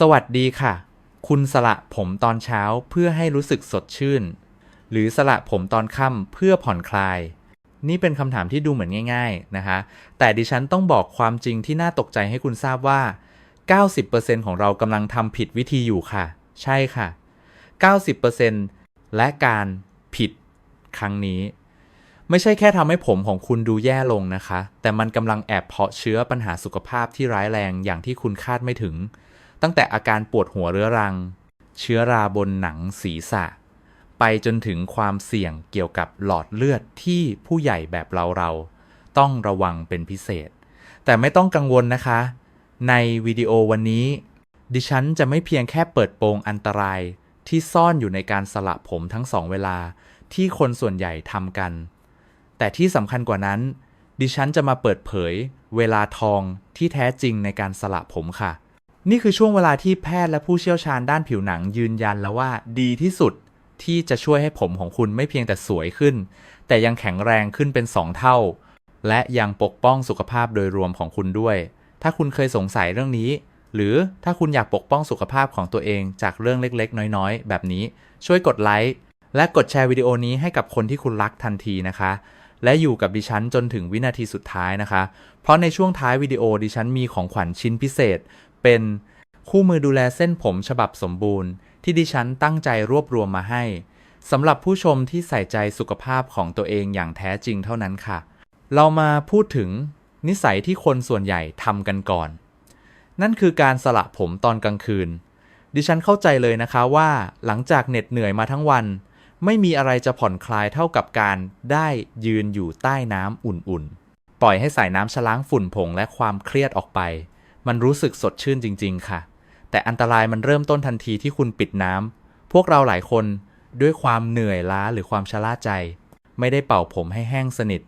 สวัสดีค่ะ คุณสละผมตอนเช้าเพื่อให้รู้สึกสดชื่น หรือสละผมตอนค่ำเพื่อผ่อนคลาย นี่เป็นคำถามที่ดูเหมือนง่าย ๆนะคะ แต่ดิฉันต้องบอกความจริงที่น่าตกใจให้คุณทราบว่า 90%ของเรากำลังทำผิดวิธีอยู่ค่ะ ใช่ค่ะ 90%และการผิดครั้งนี้ ไม่ใช่แค่ทำให้ผมของคุณดูแย่ลงนะคะ แต่มันกำลังแอบเพาะเชื้อปัญหาสุขภาพที่ร้ายแรงอย่างที่คุณคาดไม่ถึง ตั้งแต่อาการปวดหัวเรื้อรัง เชื้อราบนหนังศีรษะ ไปจนถึงความเสี่ยงเกี่ยวกับหลอดเลือดที่ผู้ใหญ่แบบเราเราต้องระวังเป็นพิเศษ แต่ไม่ต้องกังวลนะคะ ในวิดีโอวันนี้ ดิฉันจะไม่เพียงแค่เปิดโปงอันตรายที่ซ่อนอยู่ในการสละผมทั้งสองเวลาที่คนส่วนใหญ่ทำกัน แต่ที่สำคัญกว่านั้น ดิฉันจะมาเปิดเผย เวลาทองที่แท้จริงในการสละผมค่ะ นี่คือช่วงเวลาที่แพทย์และผู้เชี่ยวชาญด้านผิวหนังยืนยันแล้วว่าดีที่สุดที่จะช่วยให้ผมของคุณไม่เพียงแต่สวยขึ้น แต่ยังแข็งแรงขึ้นเป็น 2 เท่า และยังปกป้องสุขภาพโดยรวมของคุณด้วย ถ้าคุณเคยสงสัยเรื่องนี้ หรือถ้าคุณอยากปกป้องสุขภาพของตัวเองจากเรื่องเล็กๆ น้อยๆ แบบนี้ ช่วยกดไลค์และกดแชร์วิดีโอนี้ให้กับคนที่คุณรักทันทีนะคะ และอยู่กับดิฉันจนถึงวินาทีสุดท้ายนะคะ เพราะในช่วงท้ายวิดีโอดิฉันมีของขวัญชิ้นพิเศษ เป็นคู่มือดูแลเส้นผมฉบับสมบูรณ์ ที่ดิฉันตั้งใจรวบรวมมาให้สำหรับผู้ชมที่ใส่ใจสุขภาพของตัวเองอย่างแท้จริงเท่านั้นค่ะ เรามาพูดถึงนิสัยที่คนส่วนใหญ่ทำกันก่อน นั่นคือการสละผมตอนกลางคืน ดิฉันเข้าใจเลยนะคะว่าหลังจากเหน็ดเหนื่อยมาทั้งวัน ไม่มีอะไรจะผ่อนคลายเท่ากับการได้ยืนอยู่ใต้น้ำอุ่นๆ ปล่อยให้สายน้ำชะล้างฝุ่นผงและความเครียดออกไป มันรู้สึกสดชื่นจริง ๆ ค่ะ แต่อันตรายมันเริ่มต้นทันทีที่คุณปิดน้ำ พวกเราหลายคนด้วยความเหนื่อยล้าหรือความชะล่าใจ ไม่ได้เป่าผมให้แห้งสนิท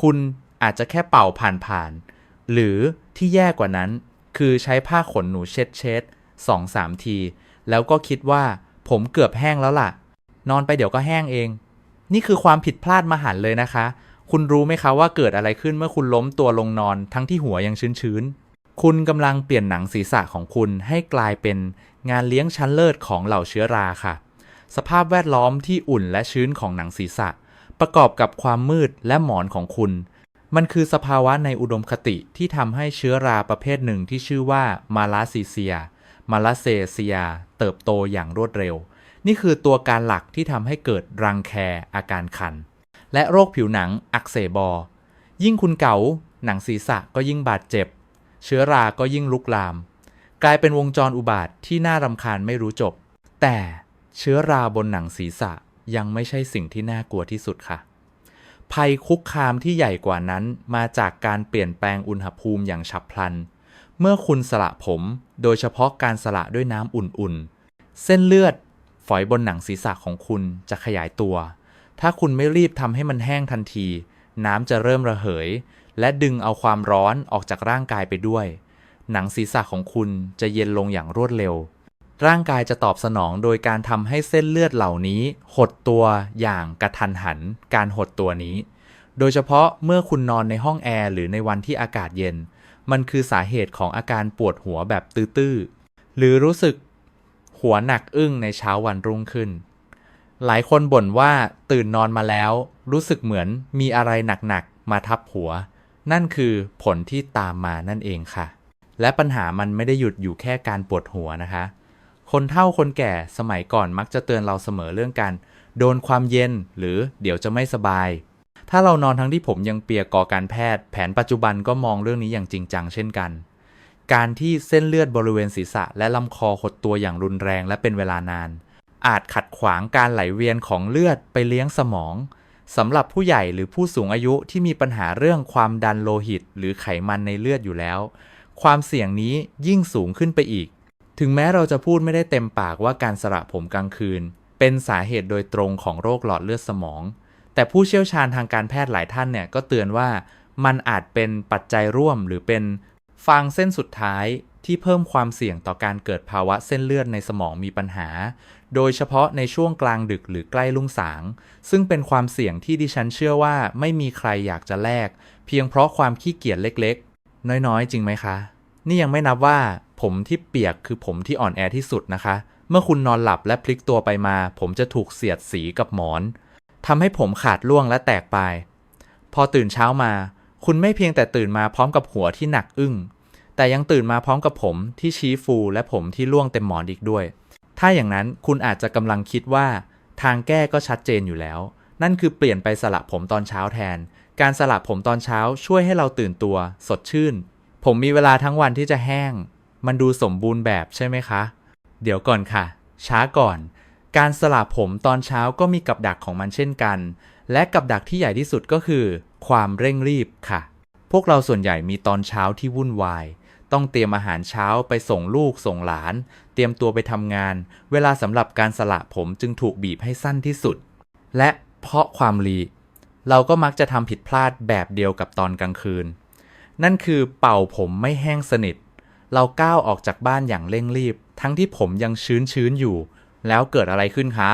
คุณอาจจะแค่เป่าผ่านๆ หรือที่แย่กว่านั้น คือใช้ผ้าขนหนูเช็ดเช็ดสองสามที แล้วก็คิดว่าผมเกือบแห้งแล้วล่ะ นอนไปเดี๋ยวก็แห้งเอง นี่คือความผิดพลาดมหันเลยนะคะ คุณรู้ไหมคะว่าเกิดอะไรขึ้นเมื่อคุณล้มตัวลงนอนทั้งที่หัวยังชื้นๆ คุณกำลังเปลี่ยนหนังศีรษะของคุณให้กลายเป็นงานเลี้ยงชั้นเลิศของเหล่าเชื้อราค่ะ สภาพแวดล้อมที่อุ่นและชื้นของหนังศีรษะ ประกอบกับความมืดและหมอนของคุณ มันคือสภาวะในอุดมคติที่ทำให้เชื้อราประเภทหนึ่งที่ชื่อว่ามาลาซีเซีย มาลาเซเซีย เติบโตอย่างรวดเร็ว นี่คือตัวการหลักที่ทำให้เกิดรังแคอาการคัน และโรคผิวหนังอักเสบอยิ่งคุณเกาหนังศีรษะก็ยิ่งบาดเจ็บ เชื้อราก็ยิ่งลุกลาม กลายเป็นวงจรอุบาทที่น่ารำคาญไม่รู้จบ แต่เชื้อราบนหนังศีรษะยังไม่ใช่สิ่งที่น่ากลัวที่สุดค่ะ ภัยคุกคามที่ใหญ่กว่านั้นมาจากการเปลี่ยนแปลงอุณหภูมิอย่างฉับพลัน เมื่อคุณสละผม โดยเฉพาะการสละด้วยน้ำอุ่นๆ เส้นเลือดฝอยบนหนังศีรษะของคุณจะขยายตัว ถ้าคุณไม่รีบทำให้มันแห้งทันที น้ำจะเริ่มระเหย และดึงเอาความร้อนออกจากร่างกายไปด้วย หนังศีรษะของคุณจะเย็นลงอย่างรวดเร็ว ร่างกายจะตอบสนองโดยการทำให้เส้นเลือดเหล่านี้ หดตัวอย่างกระทันหัน การหดตัวนี้ โดยเฉพาะเมื่อคุณนอนในห้องแอร์หรือในวันที่อากาศเย็น มันคือสาเหตุของอาการปวดหัวแบบตื้อๆ หรือรู้สึกหัวหนักอึ้งในเช้าวันรุ่งขึ้น หลายคนบ่นว่าตื่นนอนมาแล้ว รู้สึกเหมือนมีอะไรหนักๆมาทับหัว นั่นคือผลที่ตามมานั่นเองค่ะ และปัญหามันไม่ได้หยุดอยู่แค่การปวดหัวนะคะ คนเฒ่าคนแก่สมัยก่อนมักจะเตือนเราเสมอเรื่องการโดนความเย็นหรือเดี๋ยวจะไม่สบาย ถ้าเรานอนทั้งที่ผมยังเปียกก่อการแพทย์ แผนปัจจุบันก็มองเรื่องนี้อย่างจริงจังเช่นกัน การที่เส้นเลือดบริเวณศีรษะ และลำคอหดตัวอย่างรุนแรงและเป็นเวลานาน อาจขัดขวางการไหลเวียนของเลือดไปเลี้ยงสมอง สำหรับผู้ใหญ่หรือผู้สูงอายุที่มีปัญหาเรื่องความดันโลหิต หรือไขมันในเลือดอยู่แล้ว ความเสี่ยงนี้ยิ่งสูงขึ้นไปอีก ถึงแม้เราจะพูดไม่ได้เต็มปากว่าการสระผมกลางคืน เป็นสาเหตุโดยตรงของโรคหลอดเลือดสมอง แต่ผู้เชี่ยวชาญทางการแพทย์หลายท่านเนี่ยก็เตือนว่ามันอาจเป็นปัจจัยร่วมหรือเป็นฟางเส้นสุดท้ายที่เพิ่มความเสี่ยงต่อการเกิดภาวะเส้นเลือดในสมองมีปัญหา โดยเฉพาะในช่วงกลางดึกหรือใกล้ลุ่งสาง ซึ่งเป็นความเสี่ยงที่ดิฉันเชื่อว่าไม่มีใครอยากจะแลก เพียงเพราะความขี้เกียจเล็กๆ น้อยๆ จริงไหมคะ นี่ยังไม่นับว่า ผมที่เปียกคือผมที่อ่อนแอที่สุดนะคะ เมื่อคุณนอนหลับและพลิกตัวไปมา ผมจะถูกเสียดสีกับหมอนทำให้ผมขาดล่วงและแตกไป พอตื่นเช้ามา คุณไม่เพียงแต่ตื่นมาพร้อมกับหัวที่หนักอึ้งแต่ยังตื่นมาพร้อมกับผมที่ชี้ฟูและผมที่ล่วงเต็มหมอนอีกด้วย ถ้าอย่างนั้นคุณอาจจะกำลังคิดว่า ทางแก้ก็ชัดเจนอยู่แล้ว นั่นคือเปลี่ยนไปสระผมตอนเช้าแทน การสระผมตอนเช้าช่วยให้เราตื่นตัว สดชื่น ผมมีเวลาทั้งวันที่จะแห้ง มันดูสมบูรณ์แบบใช่ไหมคะ เดี๋ยวก่อนค่ะ ช้าก่อน การสระผมตอนเช้าก็มีกับดักของมันเช่นกัน และกับดักที่ใหญ่ที่สุดก็คือ ความเร่งรีบค่ะ พวกเราส่วนใหญ่มีตอนเช้าที่วุ่นวาย ต้องเตรียมอาหารเช้าไปส่งลูกส่งหลาน เตรียมตัวไปทำงาน เวลาสำหรับการสระผมจึงถูกบีบให้สั้นที่สุด และเพราะความรี เราก็มักจะทำผิดพลาดแบบเดียวกับตอนกลางคืน นั่นคือเป่าผมไม่แห้งสนิท เราก้าวออกจากบ้านอย่างเร่งรีบ ทั้งที่ผมยังชื้นชื้นอยู่ แล้วเกิดอะไรขึ้นคะ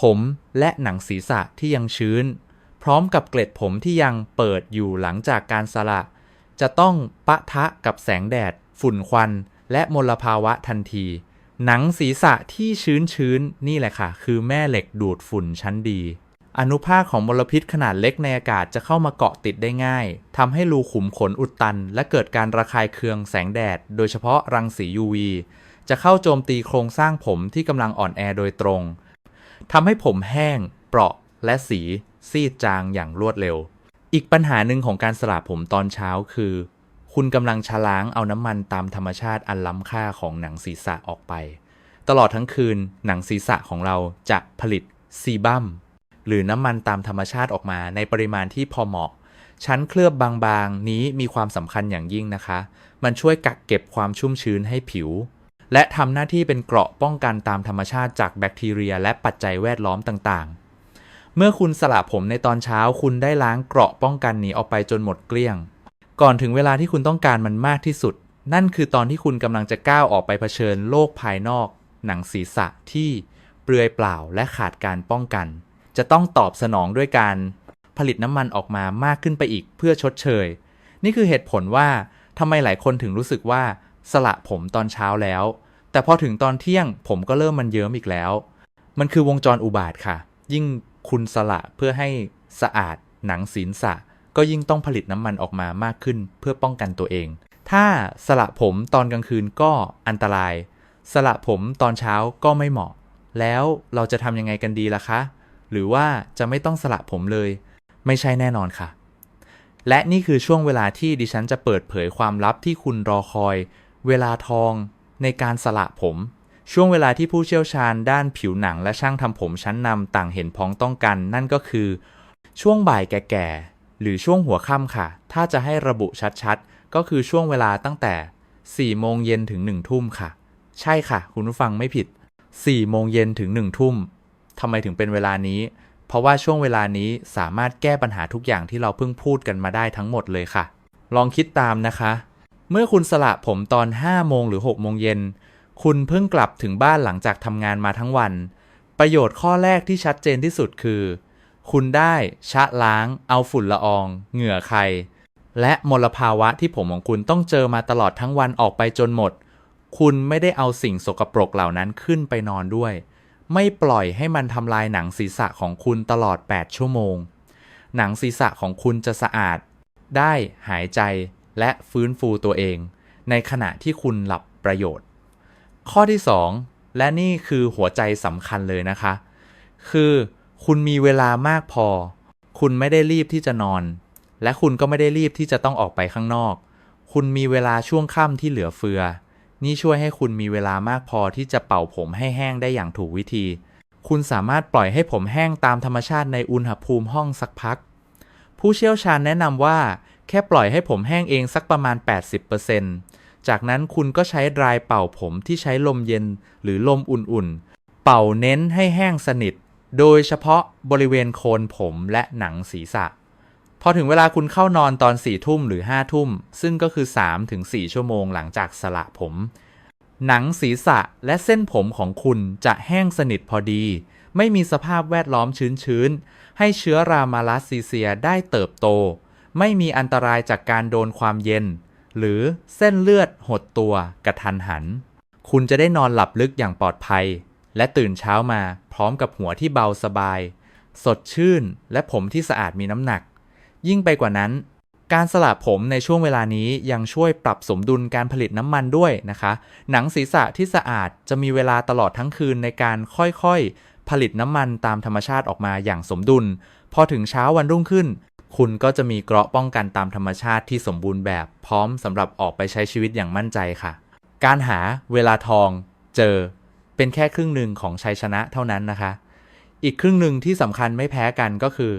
ผมและหนังศีรษะที่ยังชื้น พร้อมกับเกล็ดผมที่ยังเปิดอยู่หลังจากการสระ จะต้องปะทะกับแสงแดด ฝุ่นควัน และมลภาวะทันที หนังศีรษะที่ชื้นชื้นๆ นี่แหละค่ะ คือแม่เหล็กดูดฝุ่นชั้นดี อนุภาคของมลพิษขนาดเล็กในอากาศจะเข้ามาเกาะติดได้ง่ายทำให้รูขุมขนอุดตัน และเกิดการระคายเคืองแสงแดด โดยเฉพาะรังสี UV จะเข้าโจมตีโครงสร้างผมที่กำลังอ่อนแอโดยตรงทำให้ผมแห้ง เปราะ และสีซีดจางอย่างรวดเร็ว อีกปัญหาหนึ่งของการสระผมตอนเช้าคือ คุณกำลังชะล้างเอาน้ำมันตามธรรมชาติอันล้ำค่าของหนังศีรษะออกไป ตลอดทั้งคืนหนังศีรษะของเราจะผลิตซีบัมหรือน้ำมันตามธรรมชาติออกมาในปริมาณที่พอเหมาะ ชั้นเคลือบบางๆ นี้มีความสำคัญอย่างยิ่งนะคะ มันช่วยกักเก็บความชุ่มชื้นให้ผิว และทำหน้าที่เป็นเกราะป้องกันตามธรรมชาติจากแบคทีเรีย และปัจจัยแวดล้อมต่างๆ เมื่อคุณสระผมในตอนเช้าคุณได้ล้างเกราะป้องกันนี้ออกไปจนหมดเกลี้ยง ก่อนถึงเวลาที่คุณต้องการมันมากที่สุด นั่นคือตอนที่คุณกำลังจะก้าวออกไปเผชิญโลกภายนอก หนังศีรษะที่เปลือยเปล่าและขาดการป้องกัน จะต้องตอบสนองด้วยการผลิตน้ำมันออกมามากขึ้นไปอีกเพื่อชดเชย นี่คือเหตุผลว่าทำไมหลายคนถึงรู้สึกว่าสละผมตอนเช้าแล้ว แต่พอถึงตอนเที่ยงผมก็เริ่มมันเยิ้มอีกแล้ว มันคือวงจรอุบาทค่ะ ยิ่ง คุณสละเพื่อให้สะอาดหนังศีรษะ ก็ยิ่งต้องผลิตน้ำมันออกมามากขึ้นเพื่อป้องกันตัวเอง ถ้าสละผมตอนกลางคืนก็อันตราย สละผมตอนเช้าก็ไม่เหมาะ แล้วเราจะทำยังไงกันดีล่ะคะ หรือว่าจะไม่ต้องสละผมเลย ไม่ใช่แน่นอนค่ะ และนี่คือช่วงเวลาที่ดิฉันจะเปิดเผยความลับที่คุณรอคอย เวลาทองในการสละผม ช่วงเวลาที่ผู้เชี่ยวชาญด้านผิวหนังและช่างทำผมชั้นนำต่างเห็นพ้องต้องกัน นั่นก็คือ ช่วงบ่ายแก่ๆ หรือช่วงหัวค่ำค่ะ ถ้าจะให้ระบุชัดๆ ก็คือช่วงเวลาตั้งแต่ 4 โมงเย็นถึง 1 ทุ่มค่ะ ใช่ค่ะ คุณผู้ฟังไม่ผิด 4 โมงเย็นถึง 1 ทุ่มทำไมถึงเป็นเวลานี้ เพราะว่าช่วงเวลานี้สามารถแก้ปัญหาทุกอย่างที่เราเพิ่งพูดกันมาได้ทั้งหมดเลยค่ะ ลองคิดตามนะคะ เมื่อคุณสละผมตอน 5 โมงหรือ 6 โมงเย็น คุณเพิ่งกลับถึงบ้านหลังจากทำงานมาทั้งวัน ประโยชน์ข้อแรกที่ชัดเจนที่สุดคือ คุณได้ชะล้าง เอาฝุ่นละออง เหงื่อใคร และมลภาวะที่ผมของคุณต้องเจอมาตลอดทั้งวันออกไปจนหมด คุณไม่ได้เอาสิ่งสกปรกเหล่านั้นขึ้นไปนอนด้วย ไม่ปล่อยให้มันทำลายหนังศีรษะของคุณตลอด 8 ชั่วโมง หนังศีรษะของคุณจะสะอาด ได้หายใจและฟื้นฟูตัวเอง ในขณะที่คุณหลับประโยชน์ ข้อที่ 2 และนี่คือหัวใจสำคัญเลยนะคะ คือคุณมีเวลามากพอ คุณไม่ได้รีบที่จะนอน และคุณก็ไม่ได้รีบที่จะต้องออกไปข้างนอก คุณมีเวลาช่วงค่ำที่เหลือเฟือ นี่ช่วยให้คุณมีเวลามากพอที่จะเป่าผมให้แห้งได้อย่างถูกวิธี คุณสามารถปล่อยให้ผมแห้งตามธรรมชาติในอุณหภูมิห้องสักพัก ผู้เชี่ยวชาญแนะนำว่า แค่ปล่อยให้ผมแห้งเองสักประมาณ 80% จากนั้นคุณก็ใช้ดรายเป่าผมที่ใช้ลมเย็นหรือลมอุ่นๆ เป่าเน้นให้แห้งสนิท โดยเฉพาะบริเวณโคนผมและหนังศีรษะ พอถึงเวลาคุณเข้านอนตอน4ทุ่มหรือ5ทุ่ม ซึ่งก็คือ 3-4 ชั่วโมงหลังจากสละผม หนังศีรษะและเส้นผมของคุณจะแห้งสนิทพอดี ไม่มีสภาพแวดล้อมชื้นๆ ให้เชื้อรามาลาซีเซียได้เติบโต ไม่มีอันตรายจากการโดนความเย็น หรือเส้นเลือดหดตัวกระทันหัน คุณจะได้นอนหลับลึกอย่างปลอดภัย และตื่นเช้ามาพร้อมกับหัวที่เบาสบาย สดชื่นและผมที่สะอาดมีน้ำหนัก ยิ่งไปกว่านั้น การสละผมในช่วงเวลานี้ยังช่วยปรับสมดุลการผลิตน้ำมันด้วยนะคะ หนังศีรษะที่สะอาดจะมีเวลาตลอดทั้งคืนในการค่อยๆผลิตน้ำมันตามธรรมชาติออกมาอย่างสมดุล พอถึงเช้าวันรุ่งขึ้น คุณก็จะมีเกราะป้องกันตามธรรมชาติที่สมบูรณ์แบบพร้อมสำหรับออกไปใช้ชีวิตอย่างมั่นใจค่ะ การหาเวลาทองเจอเป็นแค่ครึ่งหนึ่งของชัยชนะเท่านั้นนะคะ อีกครึ่งหนึ่งที่สำคัญไม่แพ้กันก็คือ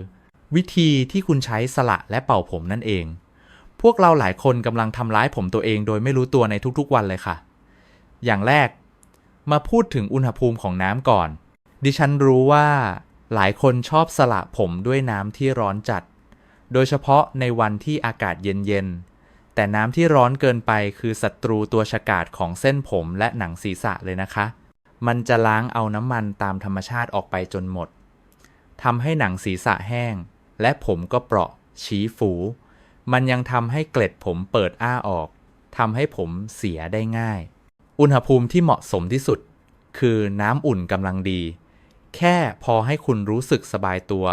วิธีที่คุณใช้สละและเป่าผมนั่นเอง พวกเราหลายคนกำลังทำร้ายผมตัวเองโดยไม่รู้ตัวในทุกๆวันเลยค่ะ อย่างแรก มาพูดถึงอุณหภูมิของน้ำก่อน ดิฉันรู้ว่าหลายคนชอบสละผมด้วยน้ำที่ร้อนจัด โดยเฉพาะในวันที่อากาศเย็นๆ แต่น้ำที่ร้อนเกินไปคือศัตรูตัวฉกาจของเส้นผมและหนังศีรษะเลยนะคะ มันจะล้างเอาน้ำมันตามธรรมชาติออกไปจนหมด ทำให้หนังศีรษะแห้ง และผมก็เปราะ ชี้ฟู มันยังทำให้เกล็ดผมเปิดอ้าออก ทำให้ผมเสียได้ง่าย อุณหภูมิที่เหมาะสมที่สุด คือน้ำอุ่นกำลังดี แค่พอให้คุณรู้สึกสบายตัว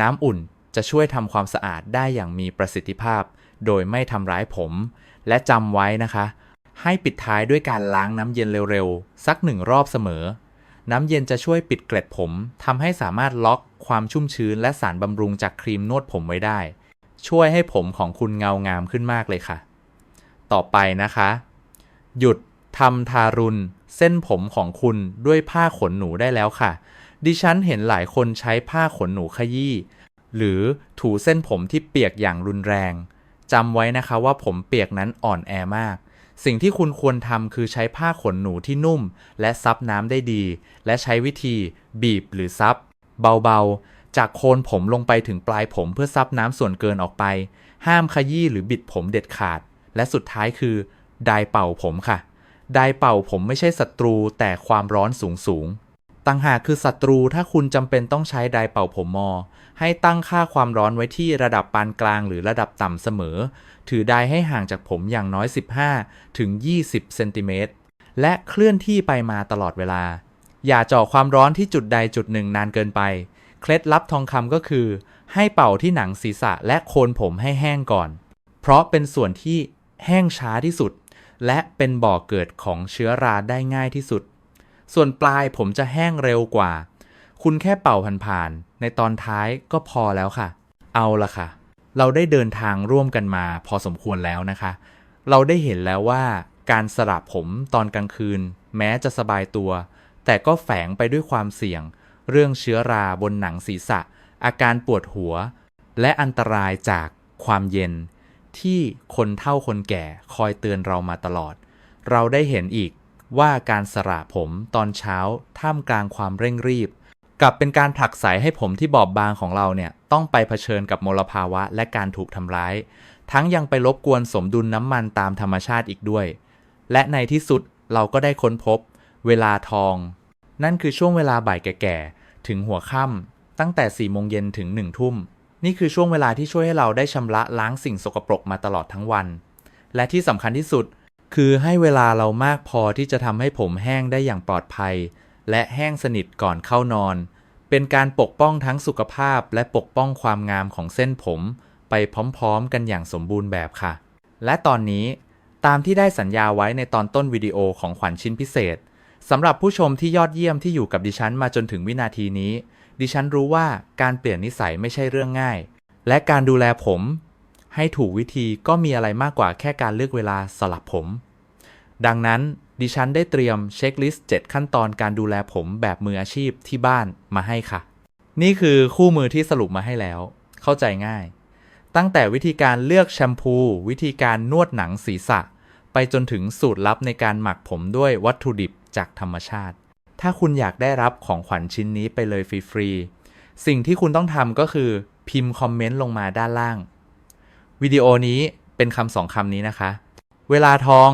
น้ำอุ่น จะช่วยทำความสะอาดได้อย่างมีประสิทธิภาพ โดยไม่ทำร้ายผม และจำไว้นะคะ ให้ปิดท้ายด้วยการล้างน้ำเย็นเร็วๆ สักหนึ่งรอบเสมอ น้ำเย็นจะช่วยปิดเกล็ดผมทำให้สามารถล็อกความชุ่มชื้นและสารบำรุงจากครีมนวดผมไว้ได้ ช่วยให้ผมของคุณเงางามขึ้นมากเลยค่ะ ต่อไปนะคะ หยุดทำทารุณ เส้นผมของคุณด้วยผ้าขนหนูได้แล้วค่ะ ดิฉันเห็นหลายคนใช้ผ้าขนหนูขยี้ หรือถูเส้นผมที่เปียกอย่างรุนแรงจำไว้นะคะว่าผมเปียกนั้นอ่อนแอมาก สิ่งที่คุณควรทำคือใช้ผ้าขนหนูที่นุ่ม และซับน้ำได้ดี และใช้วิธีบีบหรือซับ เบาๆ จากโคนผมลงไปถึงปลายผมเพื่อซับน้ำส่วนเกินออกไป ห้ามขยี้หรือบิดผมเด็ดขาด และสุดท้ายคือไดเป่าผมค่ะไดเป่าผมไม่ใช่ศัตรูแต่ความร้อนสูงสูง ต่างหากคือศัตรูถ้าคุณจำเป็นต้องใช้ไดร์เป่าผมมอ ให้ตั้งค่าความร้อนไว้ที่ระดับปานกลางหรือระดับต่ำเสมอ ถือไดร์ให้ห่างจากผมอย่างน้อย 15 ถึง 20 เซนติเมตร และเคลื่อนที่ไปมาตลอดเวลา อย่าเจาะความร้อนที่จุดใดจุดหนึ่งนานเกินไป เคล็ดลับทองคำก็คือ ให้เป่าที่หนังศีรษะและโคนผมให้แห้งก่อน เพราะเป็นส่วนที่แห้งช้าที่สุด และเป็นบ่อกเกิดของเชื้อราได้ง่ายที่สุด ส่วนปลายผมจะแห้งเร็วกว่า คุณแค่เป่าผ่านๆในตอนท้ายก็พอแล้วค่ะ เอาละค่ะ เราได้เดินทางร่วมกันมาพอสมควรแล้วนะคะ เราได้เห็นแล้วว่าการสระผมตอนกลางคืน แม้จะสบายตัว แต่ก็แฝงไปด้วยความเสี่ยง เรื่องเชื้อราบนหนังศีรษะ อาการปวดหัว และอันตรายจากความเย็น ที่คนเฒ่าคนแก่คอยเตือนเรามาตลอด เราได้เห็นอีก ว่าการสระผมตอนเช้าท่ามกลางความเร่งรีบ กลับเป็นการผลักไสให้ผมที่บอบบางของเราเนี่ยต้องไปเผชิญกับมลภาวะและการถูกทำร้าย ทั้งยังไปรบกวนสมดุลน้ำมันตามธรรมชาติอีกด้วย และในที่สุดเราก็ได้ค้นพบ เวลาทอง นั่นคือช่วงเวลาบ่ายแก่ๆถึงหัวค่ำตั้งแต่4ี่โมงเย็นถึง1นึ่ทุ่มนี่คือช่วงเวลาที่ช่วยให้เราได้ชำระล้างสิ่งสกปรกมาตลอดทั้งวัน และที่สำคัญที่สุด คือให้เวลาเรามากพอที่จะทำให้ผมแห้งได้อย่างปลอดภัย และแห้งสนิทก่อนเข้านอน เป็นการปกป้องทั้งสุขภาพและปกป้องความงามของเส้นผม ไปพร้อมๆ กันอย่างสมบูรณ์แบบค่ะ และตอนนี้ตามที่ได้สัญญาไว้ในตอนต้นวิดีโอของขวัญชิ้นพิเศษสำหรับผู้ชมที่ยอดเยี่ยมที่อยู่กับดิฉันมาจนถึงวินาทีนี้ ดิฉันรู้ว่าการเปลี่ยนนิสัยไม่ใช่เรื่องง่าย และการดูแลผม ให้ถูกวิธีก็มีอะไรมากกว่าแค่การเลือกเวลาสลับผม ดังนั้นดิฉันได้เตรียมเช็คลิสต์ 7 ขั้นตอนการดูแลผมแบบมืออาชีพที่บ้านมาให้ค่ะ นี่คือคู่มือที่สรุปมาให้แล้ว เข้าใจง่าย ตั้งแต่วิธีการเลือกแชมพู วิธีการนวดหนังศีรษะ ไปจนถึงสูตรลับในการหมักผมด้วยวัตถุดิบจากธรรมชาติ ถ้าคุณอยากได้รับของขวัญชิ้นนี้ไปเลยฟรีๆ สิ่งที่คุณต้องทำก็คือพิมพ์คอมเมนต์ลงมาด้านล่าง วิดีโอนี้เป็นคำสองคำนี้นะคะ เวลาทอง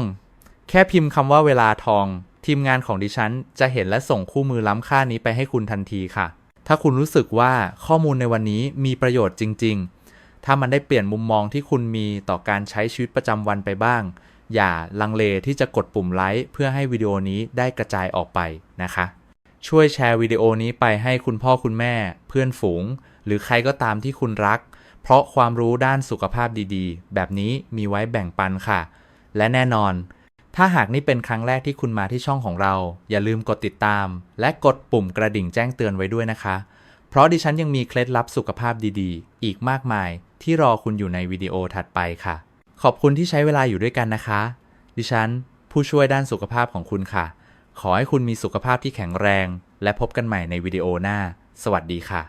แค่พิมพ์คำว่าเวลาทอง ทีมงานของดิฉัน จะเห็นและส่งคู่มือล้ำค่านี้ไปให้คุณทันทีค่ะ ถ้าคุณรู้สึกว่าข้อมูลในวันนี้มีประโยชน์จริง ๆ ถ้ามันได้เปลี่ยนมุมมองที่คุณมีต่อการใช้ชีวิตประจำวันไปบ้าง อย่าลังเลที่จะกดปุ่มไลค์เพื่อให้วิดีโอนี้ได้กระจายออกไปนะคะ ช่วยแชร์วิดีโอนี้ไปให้คุณพ่อคุณแม่ เพื่อนฝูง หรือใครก็ตามที่คุณรัก เพราะความรู้ด้านสุขภาพดีๆ แบบนี้มีไว้แบ่งปันค่ะ และแน่นอน ถ้าหากนี่เป็นครั้งแรกที่คุณมาที่ช่องของเรา อย่าลืมกดติดตาม และกดปุ่มกระดิ่งแจ้งเตือนไว้ด้วยนะคะ เพราะดิฉันยังมีเคล็ดลับสุขภาพดีๆ อีกมากมาย ที่รอคุณอยู่ในวิดีโอถัดไปค่ะ ขอบคุณที่ใช้เวลาอยู่ด้วยกันนะคะ ดิฉัน ผู้ช่วยด้านสุขภาพของคุณค่ะ ขอให้คุณมีสุขภาพที่แข็งแรง และพบกันใหม่ในวิดีโอหน้า สวัสดีค่ะ